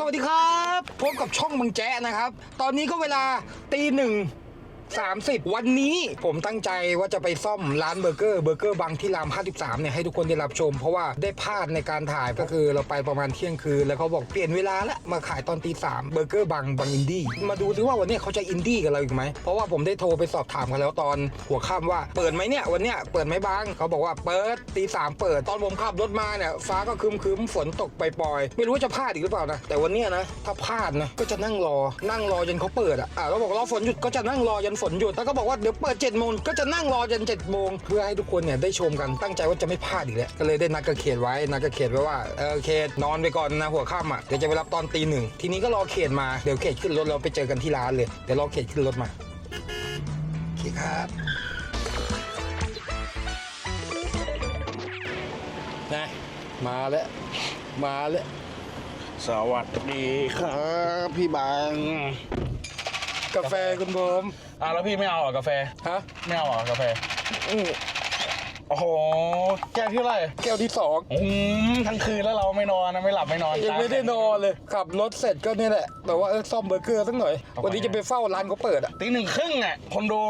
สวัสดีครับ พบกับช่องมังแจ๊นะครับ ตอนนี้ก็เวลาตีหนึ่ง 30 วันนี้ผมตั้งใจว่าจะไปซ่อมร้านเบอร์เกอร์เบอร์เกอร์บางที่ราม 53 เนี่ยให้ทุกคนได้รับชม เพราะว่าได้พลาดในการถ่ายก็คือเราไปประมาณเที่ยงคืน แล้วเขาบอกเปลี่ยนเวลาล้วมาขายตอนตีสามเบอร์เกอร์บางบางอินดี้มาดูซิว่าวันนี้เขาจะอินดี้กับเราอีกไหมเพราะว่าผมได้โทรไปสอบถามกันแล้วตอนหัวค่ำว่าเปิดไหมเนี่ยวันเนี้ยเปิดไหมบางเขาบอกว่าเปิดตีสามเปิดตอนผมขับรถมาเนี่ยฟ้าก็คึมคึมฝนตกปล่อยๆไม่รู้ว่าจะพลาดอีกหรือเปล่านะแต่วันเนี้ยนะถ้าพลาดนะก็จะนั่งรอนั่งรอจนเขาเปิดอะอะเราบอกรอฝนหยุดก็จะนั่งรอจนฝนหยุดแล้วก็บอกว่าเดี๋ยวเปิด7จ็ดโมงก็จะนั่งรอจน7จ็ดโมงเพื่อให้ทุกคนเนี่ยได้ชมกันตั้งใจว่าจะไม่พลาดอีกแล้วก็เลยได้นัดกับเขตไว้นัดกับเขตไว้ว่าเออเขตนอนไปก่อนนะหัวค่ำอะเดี๋ยวจะไปรับตอนตีหนึ่งทีนี้ก็รอเขตมาเดี๋ยวเขตขึ้นรถเราไปเจอกันที่ร้านเลยเดี๋ยวรอเขตขึ้นรถมาโอเคครับนะมาแล้วมาแล้วสวัสดีครับ พี่บาง กาแฟคุณผม อะแล้วพี่ไม่เอาเหรอกาแฟ ฮะไม่เอาเหรอกาแฟ อื้อ โอ้โห แก้วที่เท่าไหร่แก้วที่สองอืมทั้งคืนแล้วเราไม่นอนนะไม่หลับไม่นอนยังไม่ได้นอนเลยขับรถเสร็จก็นี่แหละ แต่ว่าเออซ่อมเบอร์เกอร์สักหน่อย วันนี้จะไปเฝ้าร้านเขาเปิดอะตีหนึ่งครึ่งอะคนดู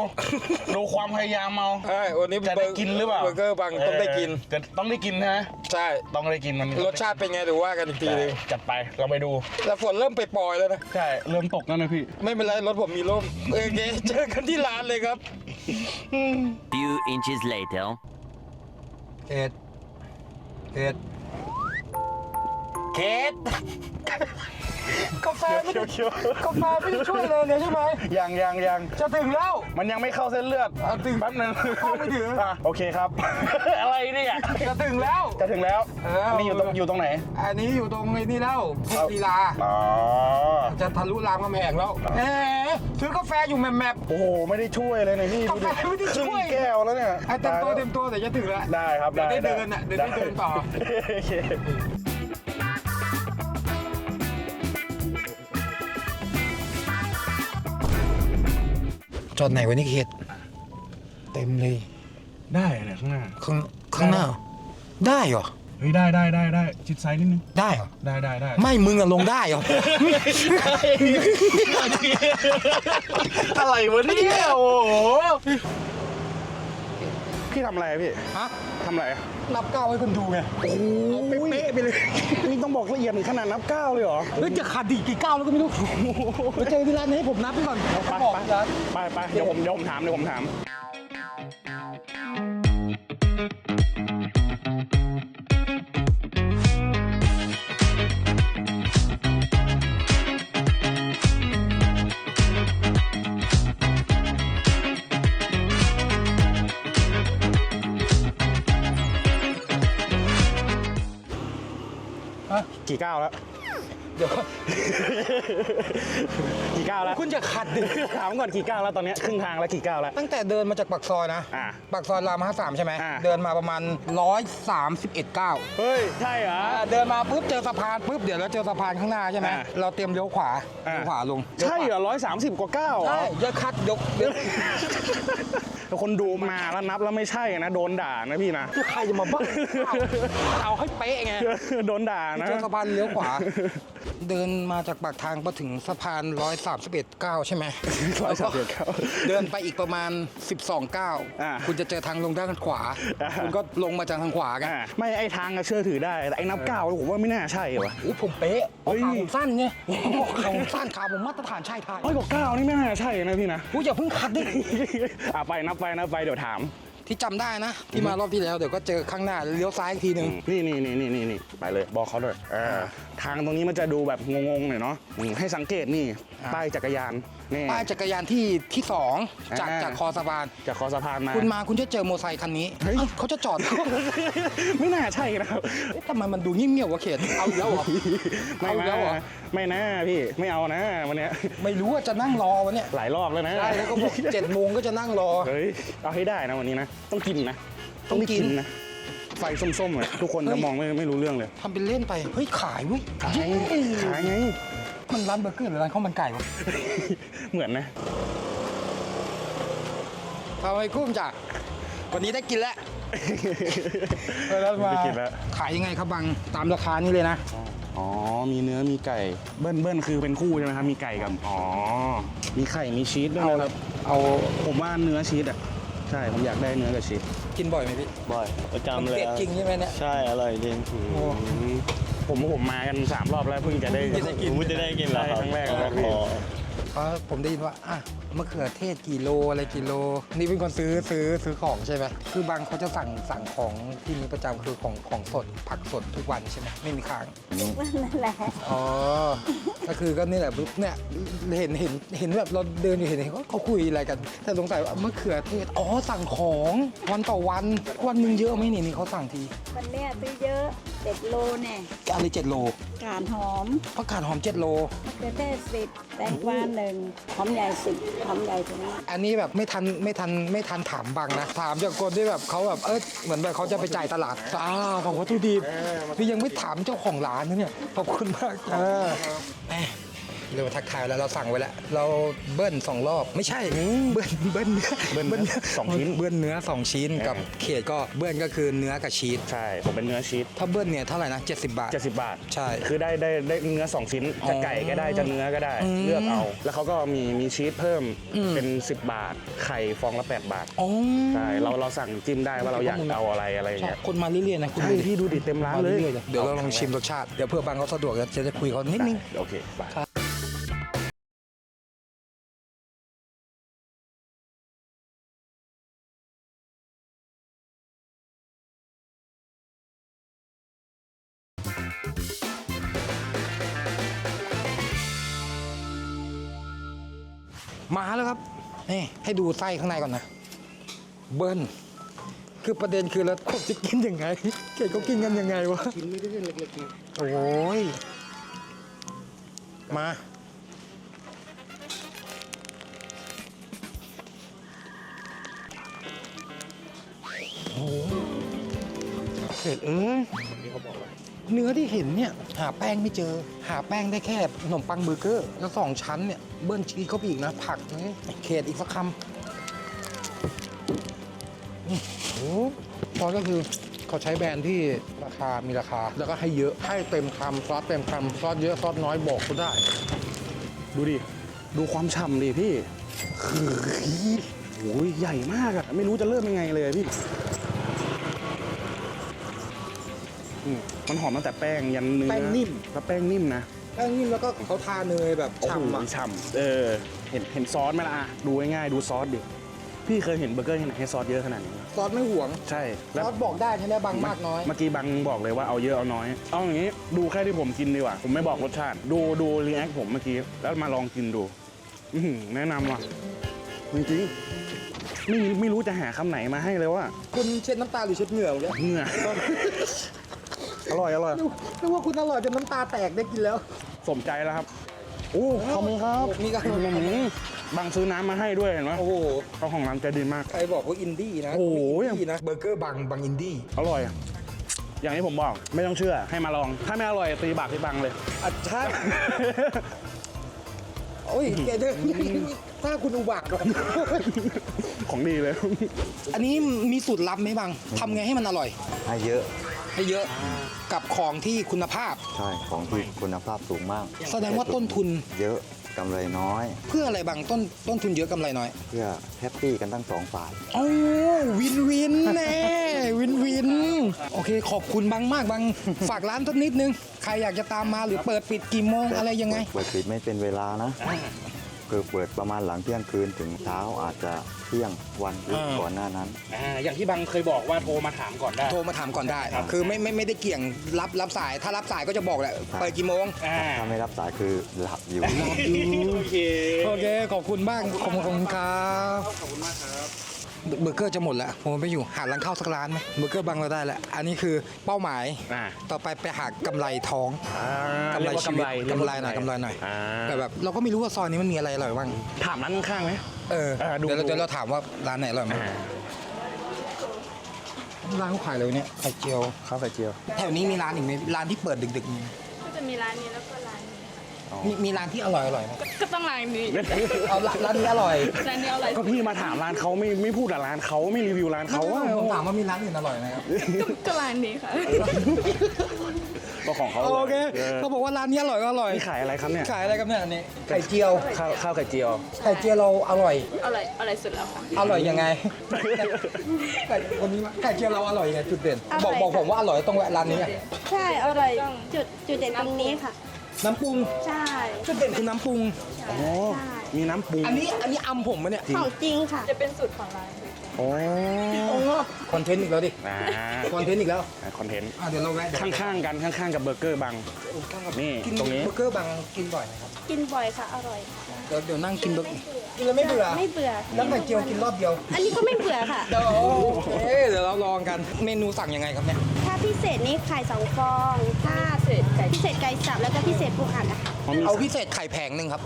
ดูความพยายามเอาใช่วันนี้จะได้กินหรือเปล่าเบอร์เกอร์บางต้องได้กินเออจะต้องได้กินนะใช่ต้องได้กินมันรสชาติเป็นไงเดี๋ยวว่ากันอีกทีนึงจัดไปเราไปดูแต่ฝนเริ่มไปปล่อยๆแล้วนะใช่เริ่มตกแล้วนะพี่ ไม่เป็นไรรถผมมีร่มโอเคเจอกันที่ร้านเลยครับ Few inches later. เขตเขต เขตกาแฟไม่ได้กาแฟไม่ได้ช่วยเลยเนี่ยใช่ไหม ยังยังยังจะถึงแล้ว มันยังไม่เข้าเส้นเลือดอะถึงแป๊บนึงเข้าไม่ถึง อะโอเคครับ อะไรเนี่ยจะถึงแล้ว จะถึงแล้วเออ นี่อยู่ตรงอยู่ตรงไหนอันนี้อยู่ตรงไอ้นี่แล้วเทพลีลา อ๋อจะทะลุรามคำแหงแล้วเอ๊ะซื้อกาแฟอยู่แมปแมป โอ้โหไม่ได้ช่วยเลยนะพี่กาแฟไม่ได้ช่วยครึ่งแก้วแล้วเนี่ยไอ้เต็มตัวเต็มตัวเดี๋ยวจะถึงแล้ว ได้ครับเดี๋ยวได้ได้เดินอะเดี๋ยวได้เดินต่อ โอเค จอดไหนวะนี่เขตเต็มเลย ได้เนี่ยข้างหน้า ข้างข้างหน้า ได้เหรอ เฮ้ยได้ได้ได้ได้ชิดซ้ายนิดนึง ได้เหรอ ได้ได้ได้ไม่มึงอะลงได้เหรอ อะไรวะเนี่ยโอ้โหพี่ทำอะไรอะพี่ฮะ ทำอะไร นับก้าวให้คนดูไงโอ้โหเป๊ะๆไปเลย นี่ต้องบอกละเอียดถึงขนาดนับก้าวเลยเหรอเฮ้ยจะขาดดีกี่ก้าวแล้วก็ไม่รู้ไปเจอที่ร้านนี้ผมนับไปก่อนไปเขาบอกไปที่ร้านไปไปเดี๋ยวผมเดี๋ยวผมถามเดี๋ยวผมถาม กี่ก้าวแล้ว เดี๋ยวกี่ก้าวแล้ว คุณจะขัดดิ ถามก่อนกี่ก้าวแล้วตอนเนี้ยครึ่งทางแล้วกี่ก้าวแล้ว ตั้งแต่เดินมาจากปากซอยนะอ่าปากซอยรามห้าสามใช่ไหมอ่าเดินมาประมาณ 131ก้าวเฮ้ย ใช่เหรอ อ่าเดินมาปุ๊บเจอสะพานปุ๊บเดี๋ยวเราเจอสะพานข้างหน้าใช่ไหมอ่าเราเตรียมเลี้ยวขวาอ่าเลี้ยวขวาลงใช่เหรอร้อยสามสิบกว่าก้าวเหรอ ใช่อย่าคัดยกเดี๋ยว แต่คนดูมาแล้วนับแล้วไม่ใช่นะโดนด่านะพี่นะใครจะมาบ้าเอาเอาให้เป๊ะไงโดนด่านะเจอสะพานเลี้ยวขวา เดินมาจากปากทางมาถึงสะพาน131ก้าวใช่ไหม131ก้าวเดินไปอีกประมาณ12ก้าวอ่าคุณจะเจอทางลงด้านขวาอ่าคุณก็ลงมาจากทางขวากันอ่าไม่ไอ้ทางอะเชื่อถือได้แต่ไอ้นับก้าวผมว่าไม่น่าใช่วะโอ้ผมเป๊ะเฮ้ยขาผมสั้นไงขาผมสั้นขาผมมาตรฐานชายไทยร้อยกว่าก้าวนี่ไม่น่าใช่นะพี่นะกูอย่าเพิ่งคัดดิอะไปนับไปนับไปเดี๋ยวถาม ที่จำได้นะที่มารอบที่แล้วเดี๋ยวก็เจอข้างหน้าเลี้ยวซ้ายอีกทีหนึ่งนี่นี่นี่นี่นี่นี่ไปเลยบอกเขาเลยเออทางตรงนี้มันจะดูแบบงงๆหน่อยเนาะอืมให้สังเกตนี่ป้ายจักรยาน นี่ป้ายจักรยานที่ที่สองจากอ่า จากคอสะพาน จากคอสะพานมา คุณมาคุณจะเจอมอเตอร์ไซค์คันนี้เฮ้ยเอ้าเขาจะจอด ไม่น่าใช่นะครับเอ๊ะทำไมมันดูเงียบๆวะเขตเอาอีกแล้วเหรอ ไม่เอาอีกนะแล้วเหรอ ไม่นะพี่ไม่เอานะวันเนี้ยไม่รู้ว่าจะนั่งรอวันเนี้ยหลายรอบแล้วนะใช่แล้วก็บอกเจ็ดโมงก็จะนั่งรอ เฮ้ยเอาให้ได้นะวันนี้นะต้องกินนะต้องกินได้นะไฟส้มๆเลยทุกคนเฮ้จะยมองไม่ไม่รู้เรื่องเลยทำเป็นเล่นไป เฮ้ยขายเว้ยขายไงขายไง มันร้านเบอร์เกอร์หรือร้านข้าวมันไก่วะเหมือนนะทำไมกุ้มจ้ะวันนี้ได้กินแล้วแล้วมาไปกินแล้ว ขายยังไงครับบังตามราคานี่เลยนะ อ๋อ มีเนื้อมีไก่ เบิ้ลเบิ้ลคือเป็นคู่ใช่ไหมครับ มีไก่กับ อ๋อ มีไข่ มีชีสด้วยเอา นะครับ เอา ผมว่าเนื้อชีสอะ ใช่ ผมอยากได้เนื้อกับชีส กินบ่อยไหมพี่ บ่อยประมันจำเลยเด็ดอะจริงใช่ไหมเนี่ย ใช่ อร่อยจริงโอ้ ผมผมมากันสามรอบแล้วเพิ่งจะได้เพิ่งจะได้กินผมจะได้กินแล้วใช่ครั้งแรกครับพี่อ๋อเพราะผมได้ยินว่าอะมะเขือเทศกี่โลอะไรกี่โล นี่เป็นคนซื้อซื้อซื้อของใช่ไหมคือบางเขาจะสั่งสั่งของที่มีประจำคือของของสดผักสดทุกวันใช่ไหมไม่มีค้าง นั่นแหละอ๋อ ก็คือก็นี่แหละปุ๊บเนี่ยเห็นเห็นเห็นแบบเราเดินอยู่เห็นเขาเขาคุยอะไรกัน แต่สงสัยว่ามะเขือเทศ อ๋อสั่งของวันต่อวัน วันหนึ่งเยอะไหมนี่นี่เขาสั่งที วันเนี้ยซื้อเยอะเจ็ดโลเนี่ยอะไรเจ็ดโลกาดหอมผักกาดหอมเจ็ดโลมะเขือเทศสิบแตงกวาหนึ่งหอมใหญ่สิบหอมใหญ่ถึงอันนี้แบบไม่ทันไม่ทันไม่ทันถามบังนะถามจากคนที่แบบเขาแบบเออเหมือนแบบเขาจะไปจ่ายตลาดอ้าวของวัตถุดิบนี่ยังไม่ถามเจ้าของร้านนะเนี่ยขอบคุณมากเออ แหม่เร็วทักทายแล้วเราสั่งไว้แล้วเราเบิ้ลสองรอบไม่ใช่เบิ้ลเบิ้ลเนื้อเบิ้ลเนื้อสองชิ้นเบิ้ลเนื้อสองชิ้นกับเขตก็เบิ้ลก็คือเนื้อกับชีสใช่ ผมเป็นเนื้อชีสถ้าเบิ้ลเนี่ยเท่าไหร่นะ70 บาท 70 บาทใช่คือได้ได้ได้เนื้อ 2 ชิ้น จะไก่ก็ได้ จะเนื้อก็ได้อืมเลือกเอา แล้วเขาก็มีมีชีสเพิ่มอืมเป็น 10 บาท ไข่ฟองละ 8 บาท อ๋อใช่ เราเราสั่งจิ้มได้ว่าเราอยากเอาอะไรอะไรอย่างใช่เงี้ยคนมาเรื่อยๆนะคุณใช่พี่ดูดิเต็มร้านเลยรื่อๆเดี๋ยวเราลองชิมรสชาติเดี๋ยวเพื่อบางเขาสะดวกจะจะคุยเขานิดนึงโอเคไป มาแล้วครับนี่ให้ดูไส้ข้างในก่อนนะ เบิ้ลคือประเด็นคือแล้วผมจะกินยังไงเกดเขากินกันยังไงวะกินไม่ได้เล็กๆนะโอ้ยมาโอ้เผ็ดเอ้ยที่เขาบอกว่า เนื้อที่เห็นเนี่ยหาแป้งไม่เจอ หาแป้งได้แค่ขนมปังเบอร์เกอร์ แล้วสองชั้นเนี่ยเบิ้ลชีสเข้าไปอีกนะ ผักนี่เขตอีกสักคำอื้อหือซอสก็คือเขาใช้แบรนด์ที่ราคามีราคา แล้วก็ให้เยอะให้เต็มคำซอสเต็มคำซอสเยอะซอสน้อยบอกก็ได้ ดูดิ ดูความฉ่ำดิพี่คือโอ้ยใหญ่มากอะไม่รู้จะเริ่มยังไงเลยพี่อื มมันหอมตั้งแต่แป้งยันเนื้อแป้งนิ่ม แล้วแป้งนิ่มนะแป้งนิ่มแล้วก็เขาทาเนยแบบโอ้โหฉ่ำอะ ฉ่ำเออ เห็นเห็นซอสไหมล่ะอะดูง่ายๆดูซอสดิพี่เคยเห็นเบอร์เกอร์ที่ไหนให้ซอสเยอะขนาดนี้ไหมซอสไม่ห่วง ใช่ซแล้ว อสบอกได้ใช่ไหมบางมากน้อย เมื่อกี้บังบอกเลยว่าเอาเยอะเอาน้อย เอาอย่างนี้ดูแค่ที่ผมกินดีกว่า ผมไม่บอกรสชาติ ดูดูรีแอคผมเมื่อกี้ แล้วมาลองกินดู อื้อหือแนะนำว่ะ จริงๆไม่ไม่รู้จะหาคำไหนมาให้เลยว่าคุณเช็ดน้ำตาหรือเช็ดเหงื่อเนี่ยเหงื่อ อร่อยอร่อยนึกว่าคุณอร่อยจนน้ำตาแตกได้กินแล้ว สมใจแล้วครับโอ้ขอบคุณครับนี่ก็ อื้อหือบังซื้อน้ำมาให้ด้วยเห็นไหมโอ้โหเจ้าของร้านใจดีมาก ใครบอกว่าอินดี้นะโอ้โหอินดี้นะเบอร์เกอร์บางบางอินดี้อร่อย อย่างที่ผมบอกไม่ต้องเชื่อให้มาลอง ถ้าไม่อร่อยตีบากที่บังเลย อัดชาโอ้ยแกเดินถ้าคุณอุบาทก่อนของดีเลย อันนี้มีสูตรลับไหมบางทำไงให้มันอร่อย ให้เยอะ ให้เยอะกับของที่คุณภาพ ใช่ของที่คุณภาพสูงมากแสดงว่าต้นทุน เยอะกำไรน้อย เพื่ออะไรบางต้นต้นทุนเยอะกำไรน้อยเพื่อแฮปปี้กันทั้งสองฝ่ายโอ้วินวินแน่วินวินโอเค ขอบคุณบางมากบางฝากร้านสักนิดนึง ใครอยากจะตามมาหรือเปิดปิดกี่โมงอะไรยังไง เปิดปิดไม่เป็นเวลานะ คือเปิดประมาณหลังเที่ยงคืนถึงเช้าอาจจะเที่ยงวันหรืออ่าก่อนหน้านั้น อ่าอย่างที่บังเคยบอกว่าโทรมาถามก่อนได้ โทรมาถามก่อนได้คือไม่ไม่ไม่ได้เกี่ยงรับรับสาย ถ้ารับสายก็จะบอกแหละเปิดกี่โมง อ่าถ้าไม่รับสายคือหลับอยู่ โอเค โอเค ขอบคุณมาก ขอบคุณครับ ขอบคุณมากครับ เบอร์เกอร์จะหมดแล้วผมไปอยู่หาร้านข้าวสักร้านไหมเบอร์เกอร์บางเราได้แล้วอันนี้คือเป้าหมายอ่าต่อไปไปหากำไรท้องอ่ากำไรเยว่าชีวิตเรีกำว่าไรหน่อยกำไรหน่อยอ่าแต่แบบเราก็ไม่รู้ว่าซอยนี้มันมีอะไรอร่อยบ้างถามร้านข้างๆไหม เอออ่าดูเดี๋ยวเราดู เดี๋ยวเราถามว่าร้านไหนอร่อยมั้งอ่าร้านเขาขายอะไรวะเนี่ยไข่เจียวข้าวไข่เจียว แถวนี้มีร้านอีกไหมร้านที่เปิดดึกๆมีไหมก็จะมีร้านนี้แล้วก็ร้านนี้ค่ะออ๋อ มีมีร้านที่อร่อยอร่อยไหมก็ต้องร้านนี้เอาร้านร้านนี้อร่อยร้านนี้อะไรก็พี่มาถามร้านเขาไม่ไม่พูดแต่ร้านเขาไม่รีวิวร้านเขาอะผมถามว่ามีร้านอื่นอร่อยไหมครับก็ก็ร้านนี้ค่ะก็ของเขาโอเคเออเขาบอกว่าร้านนี้อร่อยก็อร่อยนี่ขายอะไรครับเนี่ยขายอะไรครับเนี่ยอันนี้ไข่เจียวข้าวข้าวไข่เจียวไข่เจียวเราอร่อยอะไรอะไรสุดแล้วค่ะอร่อยยังไงไข่วันนี้มาไข่เจียวเราอร่อยยังไงจุดเด่นบอกบอกผมว่าอร่อยต้องแวะร้านนี้อะใช่อร่อยจุดจุดเด่นตรงนี้ค่ะ น้ำปรุงใช่ จุดเด่นคือน้ำปรุงโอ้มีน้ำปรุงอันนี้อันนี้อำผมมะเนี่ยของจริงค่ะ จะเป็นสูตรของร้านโอ้คอนเทนต์อีกแล้วดิอ่าคอนเทนต์อีกแล้วคอนเทนต์อะเดี๋ยวเราแวะเดี๋ยวข้างๆกันข้างๆกับเบอร์เกอร์บัง นี่กินตรงนี้ เบอร์เกอร์บางกินบ่อยนะครับกินบ่อยค่ะ อร่อยค่ะเดี๋ยวเดี๋ยวนั่งกินเบอร์กินแล้วไม่เบื่อไม่เบื่อ แล้วไข่เจียวกินรอบเดียวอันนี้ก็ไม่เบื่อค่ะ เดี๋ยวโอเคเดี๋ยวเราลองกันเมนูสั่งยังไงครับเนี่ยถ้าพิเศษนี้ไข่สองฟอง ถ้า พิเศษไก่พิเศษไก่สับแล้วก็พิเศษปูอัดอะค่ะเขามีเอาพิเศษไข่แผงหนึ่งครับ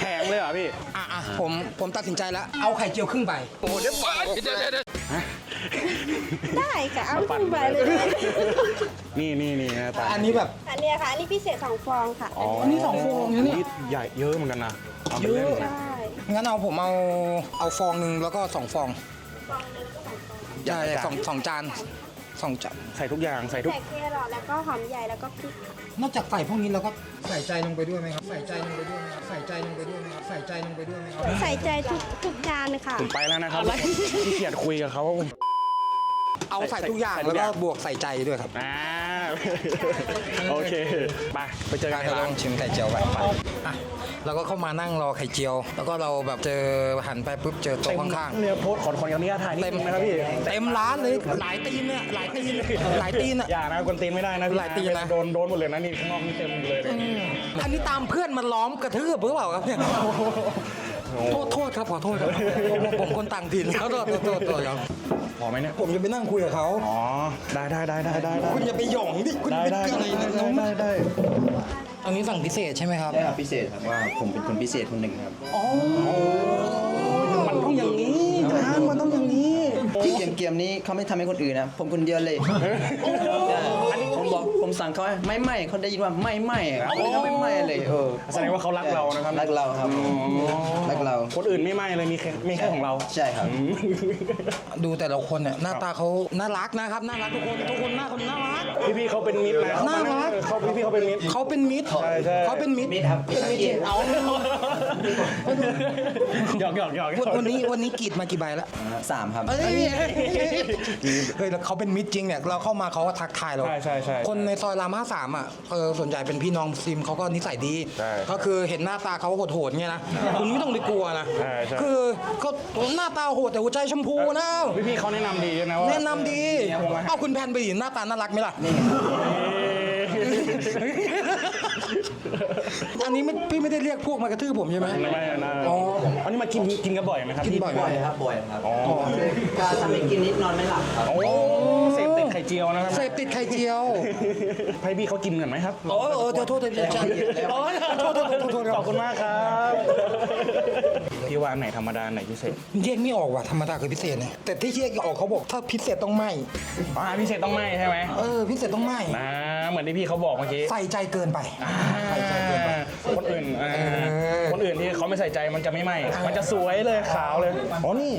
แพงเลยเหรอพี่ อะอะผมผมตัดสินใจแล้ว เอาไข่เจียวครึ่งใบ โอ้โหเดี๋ยวเดี๋ยวเดี๋ยวเดี๋ยวได้ค่ะเอาปั่นขึ้นไปเลยนี่นี่นี่นะตาอันนี้แบบ อันเนี้ยค่ะอันนี้พิเศษสองฟองค่ะอ๋ออันนี้สองฟองนะเนี่ยใหญ่เยอะเหมือนกันนะเอาไปเล่นเยอะใช่งั้นเอาผมเอาเอาฟองหนึ่งแล้วก็สองฟองฟองนึงก็สองฟอง ใช่สองสองจาน สองจานใส่ทุกอย่างใส่ทุก ใส่แครอทแล้วก็หอมใหญ่แล้วก็พริกค่ะนอกจากใส่พวกนี้แล้วก็ใส่ใจลงไปด้วยไหมครับ ใส่ใจลงไปด้วยไหมครับ ใส่ใจลงไปด้วยไหมครับ ใส่ใจลงไปด้วยไหมครับ ใส่ใจทุกทุกจานค่ะ ผมไปแล้วนะครับขี้เกียจคุยกับเขาเอาใส่ทุกอย่างใส่ทุแล้วกอก็ย่าง บวกใส่ใจด้วยครับอ่าโอเคไปไปเจอกันไปในลร้าอนงชิมไข่เจียวไปอะ เราก็เข้ามานั่งรอไข่เจียว แล้วก็เราแบบเจอหันไปปุ๊บเจอโต๊ะข้างเนี่ยโพสต์ขอขออนุญาตถ่ายนิดๆเต็มนึงนะครับพี่เต็มร้านเลยหลายตีนเนี่ยหลายตีนหลายตีนอะอย่านะกวนตีนไม่ได้นะพี่หลายตีนนะ โดนโดนหมดเลยนะนี่ข้างนอกนี่เต็มเลยเนี่ยอันนี้ตามเพื่อนมาล้อมกระทืบหรือเปล่าครับเนี่ยโทษโทษครับขอโทษครับผมผมคนต่างถิ่นขอโทษโทษโทษโทษครับพอไหมเนี่ยผมจะไปนั่งคุยกับเขาอ๋อได้ได้ได้ได้ได้ได้คุณอย่าไปหย่องดิคุณได้เป็นได้อะไรได้นะได้ได้ อันนี้สั่งพิเศษใช่ไหมครับใช่ครับพิเศษครับว่าผมเป็นคนพิเศษคนหนึ่งครับมันต้องอย่างนี้จานมันต้องอย่างนี้ที่เกมๆนี้เขาไม่ทำให้คนอื่นนะผมคนเดียวเลยใช่ ผมบอกผมสั่งเขาไม่ไม่เขาได้ยินว่าไม่ไม่เขาเลยเขาไม่ไม่เลยเออแสดงว่าเขารักเรานะครับรักเราครับรักเรา คนอื่นไม่ไม่เลยมีแค่มีแค่ของเราใช่ครับ ดูแต่ละคนเนี่ยหน้าตาเขาน่ารักนะครับน่ารักทุกคนทุกคนหน้าคนน่ารักพี่พี่ๆเขาเป็นมิตรนะน่ารักเขาพี่พี่ๆเขาเป็นมิตรเขาเป็นมิตรใช่ใช่เขาเป็นมิตรมิตรครับเป็นมิตรจริงเอา หยอกหยอกหยอกวันวันนี้วันนี้กรีดมากี่ใบแล้วสามครับเฮ้ยเฮ้ยแล้วเขาเป็นมิตรจริงเนี่ยเราเข้ามาเขาก็ทักทายเรา ใช่ใช่ใช่คนในซอยรามห้าสามอะเออส่วนใหญ่เป็นพี่น้องซิมเขาก็นิสัยดีใช่ก็คือเห็นหน้าตาเขาโหดๆเนี่ยนะคุณไม่ต้องไปกลัวนะใช่ใช่คือเขาหน้าตาโหดแต่หัวใจชมพูนะพี่พี่ๆเขาแนะนำดีด้วยนะว่าแนะนำดีเนี่ยผมมาหาเอาคุณแพนไปดิหน้าตาน่ารักไหมล่ะ อันนี้ไม่พี่ไม่ได้เรียกพวกมากระทืบผมใช่ไหม ไม่ไม่นะอ๋ออันนี้มากินกินกันบ่อยไหมครับกินบ่อยไหมบ่อยครับบ่อยครับก็ทำให้กินนิดนอนไม่หลับครับโอ้เสพติดไข่เจียวนะครับเสพติดไข่เจียวให้พี่เขากินกันไหมครับ โอ้เออเดี๋ยวโทษเดี๋ยวจะโอ้ยโทษโทษโทษโทษโทษขอบคุณมากครับ พี่ว่าอันไหนธรรมดาอันไหนพิเศษแยกไม่ออกว่ะธรรมดาคือพิเศษเนี่ยแต่ที่แยกออกเขาบอกถ้าพิเศษต้องไหมอ่าพิเศษต้องไม่ใช่ไหมเออพิเศษต้องไหมนะเหมือนที่พี่เขาบอกเมื่อกี้ใส่ใจเกินไปใส่ใจเกินไปคนอื่นอ่าเออคนอื่นที่เขาไม่ใส่ใจมันจะไม่ไหมมันจะสวยเลยขาวเลยอ๋อนี่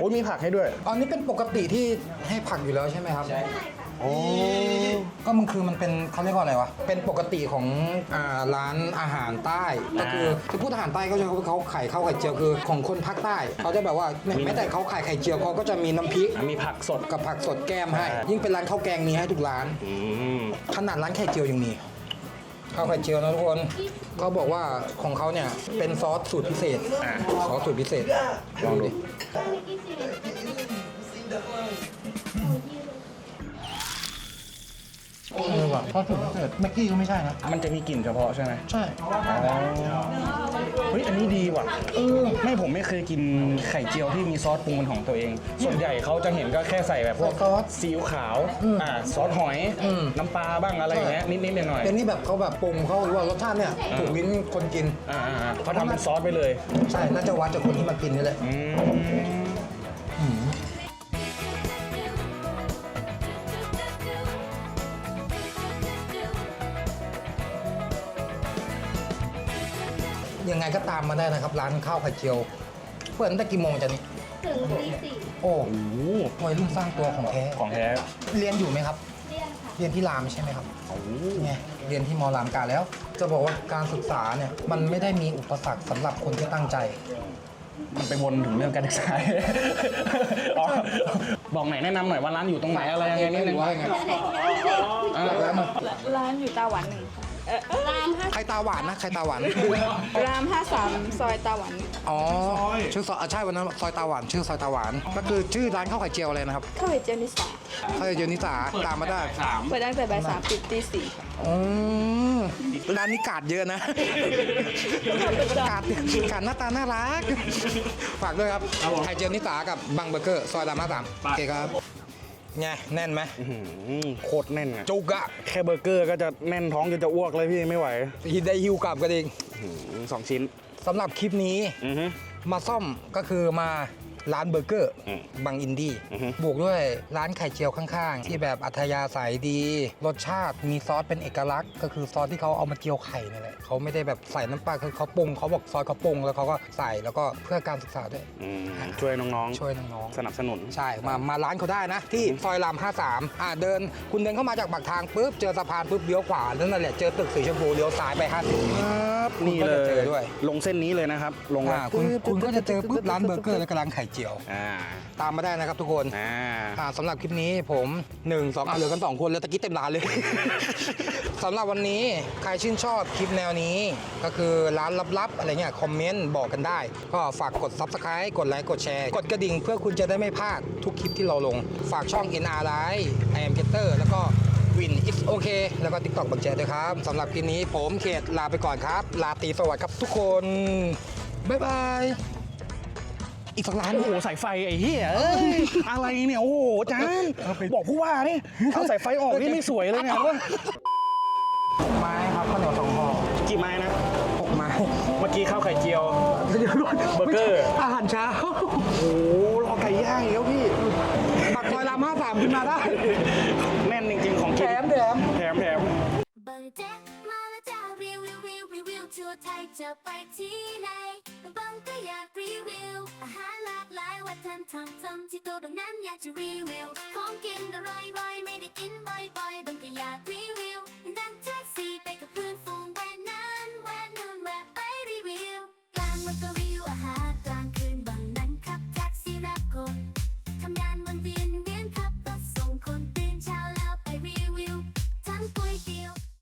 โอ้ยมีผักให้ด้วยอันนี้เป็นปกติที่ให้ผักอยู่แล้วใช่ไหมครับใช่ โอ้ก็มันคือมันเป็นเขาเรียกว่าอะไรวะ เป็นปกติของอ่าร้านอาหารใต้ ก็คือคือพูดอาหารใต้เขาจะเขาขายข้าวไข่เจียวคือของคนภาคใต้เขาจะแบบว่าแม้แม้แต่เขาขายไข่เจียวเขาก็จะมีน้ำพริกมีผักสด กับผักสดแก้มให้อ่ายิ่ยิ่งเป็นร้านข้าวแกงมีให้ทุกร้าน อืม ขนาดร้านไข่เจียวยังมีข้าวไข่เจียวนะทุกคนเขาบอกว่าของเขาเนี่ยเป็นซอสสูตรพิเศษ อะ ซอสสูตรพิเศษลองดู เออว่ะซอสสูตรพิเศษแม็กกี้ก็ไม่ใช่นะ มันจะมีกลิ่นเฉพาะใช่ไหมใช่ เฮ้ยอันนี้ดีว่ะเออไม่ผมไม่เคยกินไข่เจียวที่มีซอสปรุงเป็นของตัวเอง ส่วนใหญ่เขาจะเห็นก็แค่ใส่แบบพวกซอสซีอิ๊วขาวอ่าซอสหอยอืม น้ำปลาบ้างอะไรอย่างเงี้ยนิดๆหน่อยเป็นนี่แบบเขาแบบปรุงเขาหรือว่ารสชาติเนี่ยถูกลิ้นคนกินๆอ่าอ่าๆเขาทำเป็นซอสไปเลย ใช่ น่าจะวัดจากคนที่มากินนี่แหละ อืม ไงก็ตามมาได้นะครับ ร้านข้าวไข่เจียว เปิดตั้งแต่กี่โมงจ๊ะนี่ ถึงตีสี่โอ้โอ้โหวัยรุ่นสร้างตัวของแท้ ของแท้เรียนอยู่ไหมครับ เรียนค่ะ เรียนที่รามใช่ไหมครับ โอ้โหไงเรียนที่มอรามกาแล้ว จะบอกว่าการศึกษาเนี่ยมันไม่ได้มีอุปสรรคสำหรับคนที่ตั้งใจ มันไปวนถึงเรื่องการศึกษา อ๋อบอกไหนอยแนะนำหน่อยว่าร้านอยู่ตรงไหนอะไรยังไงนิดนึงว่าไงเออแล้วมันร้านอยู่ตาหวานหนึ่งค่ะ เอ่อรามห้าใครตาหวานนะใครตาหวาน รามห้าสามซอยตาหวานหนึ่งอ๋อชื่อซอยอะใช่วันนั้นซอยตาหวานชื่อซอยตาหวาน ก็คือชื่อร้านข้าวไข่เจียวเลยนะครับเข้าไปเจนิสาข้าวไข่เจียวนิสาตามมาได้สามเปิดตั้งแต่บ่ายสามปิดตีสี่ค่ะอืมร้านนี้กาดเยอะนะ กาดกาดหน้าตาน่ารัก ฝากด้วยครับไข่เจียวนิสากับบังเบอร์เกอร์ ซอยรามห้าสามโอเคครับ ไงแน่นไหมอื้อหือโคตรแน่นอะจุกอะแค่เบอร์เกอร์ก็จะแน่นท้องจนจะอ้วกเลยพี่ไม่ไหวได้ฮิวกลับกันเองอื้อหือสองชิ้นสำหรับคลิปนี้อือฮึมาซ่อมก็คือมา ร้านเบอร์เกอร์อืมบางอินดี้อือฮึ บวกด้วยร้านไข่เจียวข้างๆ ที่แบบอัธยาศัยดี รสชาติมีซอสเป็นเอกลักษณ์ ก็คือซอสที่เขาเอามาเจียวไข่นี่แหละเขาไม่ได้แบบใส่น้ำปลาคือเขาปรุงเขาบอกซอสเขาปรุงแล้วเขาก็ใส่แล้วก็เพื่อการศึกษาด้วย อืมช่วยน้องช่วยน้องๆสนับสนุนๆใช่ มา มาร้านเขาได้นะ ที่ซอยราม 53 อ่าเดิน คุณเดินเข้ามาจากปากทางปุ๊บ เจอสะพานปุ๊บเลี้ยวขวา นั่นแหละ เจอตึกสีชมพูเลี้ยวซ้ายไป 50ครับคุณนี่ก็เลจะยเจอด้วย ลงเส้นนี้เลยนะครับ ลงอ่าคุณคุณก็จะเจอปุ๊บร้านเบอร์เกอร์แล้วก็ร้านไข่เจียว อ่าตามมาได้นะครับทุกคนอ่าอ่าสำหรับคลิปนี้ผม 1 2อะเหลือกัน 2 คนแล้วตะกี้เต็มร้านเลย สำหรับวันนี้ใครชื่นชอบคลิปแนวนี้ ก็คือร้านลับๆอะไรเงี้ยคอมเมนต์บอกกันได้ ก็ฝากกด Subscribe กดไลค์กดแชร์ กดกระดิ่งเพื่อคุณจะได้ไม่พลาดทุกคลิปที่เราลง ฝากช่อง NR Live I am Getter แล้วก็ Win It's Okay แล้วก็ TikTok บังแจด้วยครับสำหรับคลิปนี้ผมเขตลาไปก่อนครับ ลาตรีสวัสดีครับทุกคนบ๊ายบาย อีกสักร้านโอ้โหสายไฟไอ้เหี้ยเอ้ยอะไรเนี่ยโอ้โหจานบอกผู้ว่านี่เอาสายไฟออกนี่ไม่สวยเลยเนี่ยไม้ครับข้าวเหนียวสองห่อกี่ไม้นะหกไม้เมื่อกี้ข้าวไข่เจียวเบอร์เกอร์อาหารเช้าโอ้โหรอไก่ย่างอีกแล้วพี่ปากซอยรามห้าสามขึ้นมาได้แน่นจริงๆของแถกินมแถมแถมแถมบางแจ๊กมาแล้วจ้ารีวิวรีวิวรีวิวทั่วไทยจะไปที่ไหน หลายวันธรรมทำที่ตัวตรงนั้นอยากจะรีวิวของกินอร่อยๆไม่ได้กินบ่อยๆบางก็อยากรีวิวนั่งแท็กซี่ไปกับเพื่อนฝูงแวนนั้นแวนนู่นแวะไปรีวิวกลางมันก็รีวิวอาหารกลาง